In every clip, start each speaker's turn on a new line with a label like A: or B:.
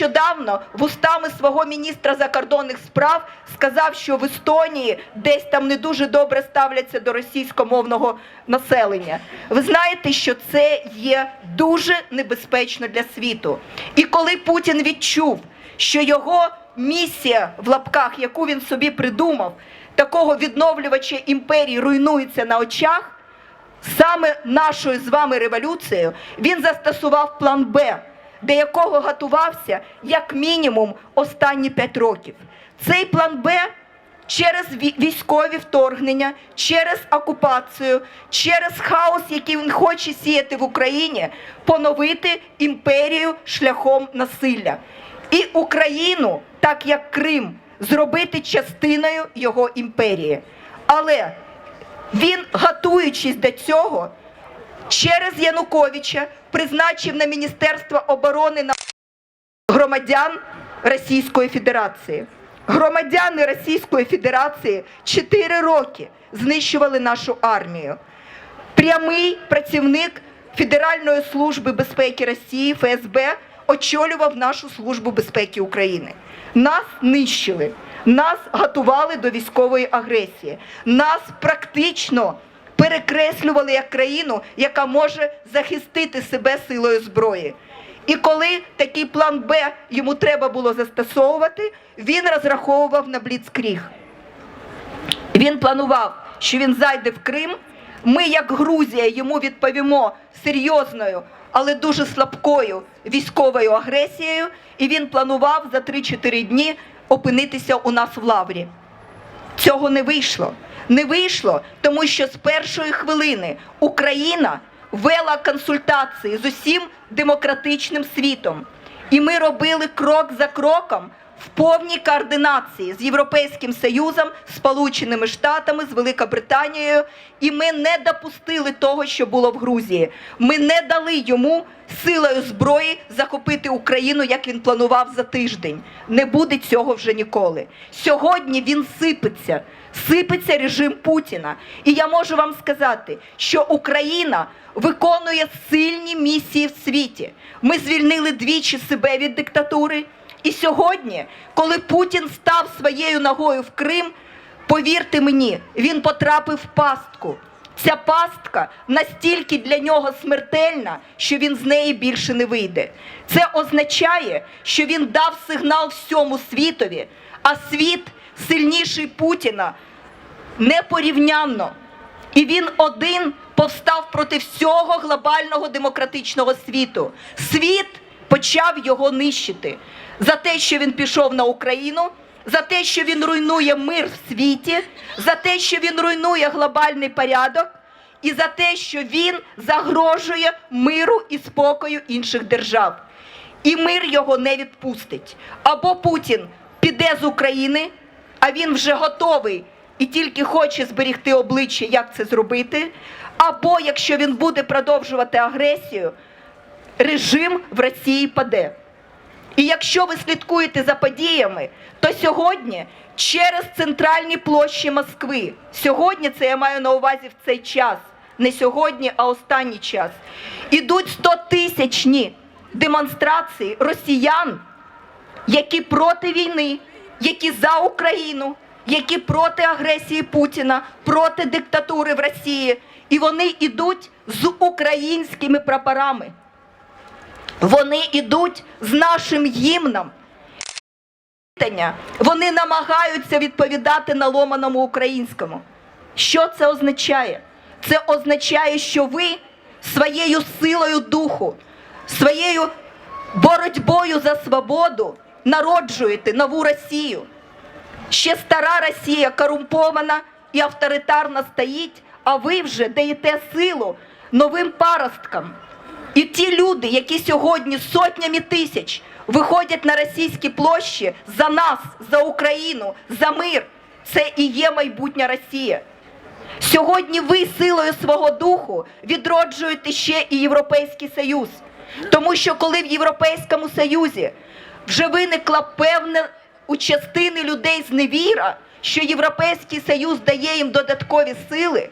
A: нещодавно вустами свого міністра закордонних справ сказав, що в Естонії десь там не дуже добре ставляться до російськомовного населення. Ви знаєте, що це є дуже небезпечно для світу. І коли Путін відчув, що його місія в лапках, яку він собі придумав, такого відновлювача імперії руйнується на очах. Саме нашою з вами революцією він застосував план Б, до якого готувався як мінімум останні 5 років. Цей план Б через військові вторгнення, через окупацію, через хаос, який він хоче сіяти в Україні, поновити імперію шляхом насилля. І Україну, так як Крим, зробити частиною його імперії. Але він, готуючись до цього, через Януковича призначив на Міністерство оборони на громадян Російської Федерації. Громадяни Російської Федерації 4 роки знищували нашу армію. Прямий працівник Федеральної служби безпеки Росії ФСБ очолював нашу службу безпеки України. Нас нищили, нас готували до військової агресії, нас практично перекреслювали як країну, яка може захистити себе силою зброї. І коли такий план Б йому треба було застосовувати, він розраховував на бліцкріг. Він планував, що він зайде в Крим. Ми, як Грузія, йому відповімо серйозною, але дуже слабкою військовою агресією, і він планував за 3-4 дні опинитися у нас в лаврі. Цього не вийшло. Не вийшло, тому що з першої хвилини Україна вела консультації з усім демократичним світом. І ми робили крок за кроком в повній координації з Європейським Союзом, Сполученими Штатами, з Великобританією. І ми не допустили того, що було в Грузії. Ми не дали йому силою зброї захопити Україну, як він планував за тиждень. Не буде цього вже ніколи. Сьогодні він сипеться. Сипеться режим Путіна. І я можу вам сказати, що Україна виконує сильні місії в світі. Ми звільнили двічі себе від диктатури. І сьогодні, коли Путін став своєю ногою в Крим, повірте мені, він потрапив в пастку. Ця пастка настільки для нього смертельна, що він з неї більше не вийде. Це означає, що він дав сигнал всьому світові, а світ сильніший Путіна непорівнянно. І він один повстав проти всього глобального демократичного світу. Світ почав його нищити за те, що він пішов на Україну, за те, що він руйнує мир в світі, за те, що він руйнує глобальний порядок, і за те, що він загрожує миру і спокою інших держав. І мир його не відпустить. Або Путін піде з України, а він вже готовий і тільки хоче зберігти обличчя, як це зробити. Або якщо він буде продовжувати агресію, режим в Росії паде. І якщо ви слідкуєте за подіями, то сьогодні через центральні площі Москви, сьогодні це я маю на увазі в цей час, не сьогодні, а останній час, ідуть 100 тисячні демонстрації росіян, які проти війни, які за Україну, які проти агресії Путіна, проти диктатури в Росії. І вони йдуть з українськими прапорами. Вони йдуть з нашим гімном. Вони намагаються відповідати на ломаному українському. Що це означає? Це означає, що ви своєю силою духу, своєю боротьбою за свободу народжуєте нову Росію. Ще стара Росія корумпована і авторитарна стоїть, а ви вже даєте силу новим паросткам. І ті люди, які сьогодні сотнями тисяч виходять на російські площі за нас, за Україну, за мир, це і є майбутня Росія. Сьогодні ви силою свого духу відроджуєте ще і Європейський Союз. Тому що коли в Європейському Союзі вже виникла певна у частини людей зневіра, що Європейський Союз дає їм додаткові сили,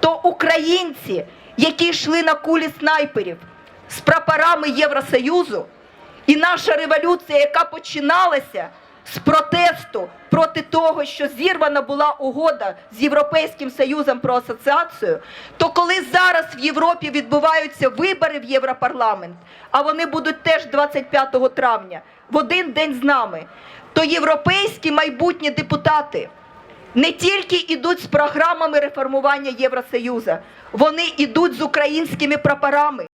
A: то українці, які йшли на кулі снайперів з прапорами Євросоюзу, І наша революція, яка починалася з протесту проти того, що зірвана була угода з Європейським Союзом про асоціацію, то коли зараз в Європі відбуваються вибори в Європарламент, а вони будуть теж 25 травня, в один день з нами, то європейські майбутні депутати не тільки йдуть з програмами реформування Євросоюзу, вони йдуть з українськими прапорами.